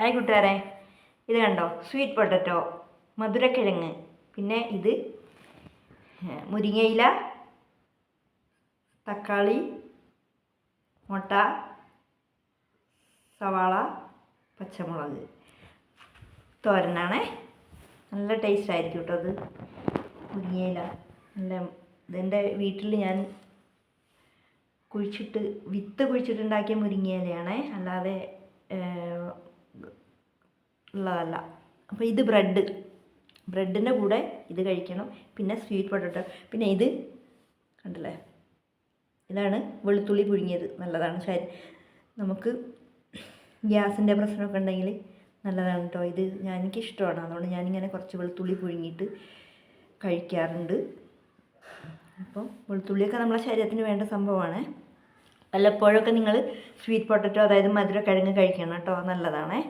Hi കൂട്ടുകാരെ ഇത് കണ്ടോ? സ്വീറ്റ് പൊട്ടറ്റോ മധുരക്കിഴങ്ങ്. പിന്നെ ഇത് മുരിങ്ങയില തക്കാളി മുട്ട സവാള പച്ചമുളക്. തോരനാണേ. നല്ല ടേസ്റ്റ് ആയിരിക്കും കേട്ടോ അത്. മുരിങ്ങയില. നല്ല ഇതെന്റെ വീട്ടിൽ ഞാൻ കുഴിച്ചിട്ട് വിത്ത് കുഴിച്ചിട്ടുണ്ടാക്കിയ മുരിങ്ങയിലയാണേ. അല്ലാതെ ഉള്ളതല്ല അപ്പോൾ ഇത് ബ്രെഡ് ബ്രെഡിന്റെ കൂടെ ഇത് കഴിക്കണം. പിന്നെ സ്വീറ്റ് പൊട്ടറ്റോ പിന്നെ ഇത് കണ്ടില്ലേ? ഇതാണ് വെളുത്തുള്ളി പുഴുങ്ങിയത്. നല്ലതാണ്. ശരി. നമുക്ക് ഗ്യാസിന്റെ പ്രശ്നമൊക്കെ ഉണ്ടെങ്കിൽ നല്ലതാണ് കേട്ടോ ഇത് ഞാൻ എനിക്ക് ഇഷ്ടമാണ്. അതുകൊണ്ട് ഞാനിങ്ങനെ കുറച്ച് വെളുത്തുള്ളി പുഴുങ്ങിയിട്ട് കഴിക്കാറുണ്ട്. അപ്പം വെളുത്തുള്ളിയൊക്കെ നമ്മളെ ശരീരത്തിന് വേണ്ട സംഭവമാണ്. വല്ലപ്പോഴൊക്കെ നിങ്ങൾ സ്വീറ്റ് പൊട്ടറ്റോ അതായത് മധുരക്കിഴങ്ങ് കഴിക്കണം കേട്ടോ നല്ലതാണേ.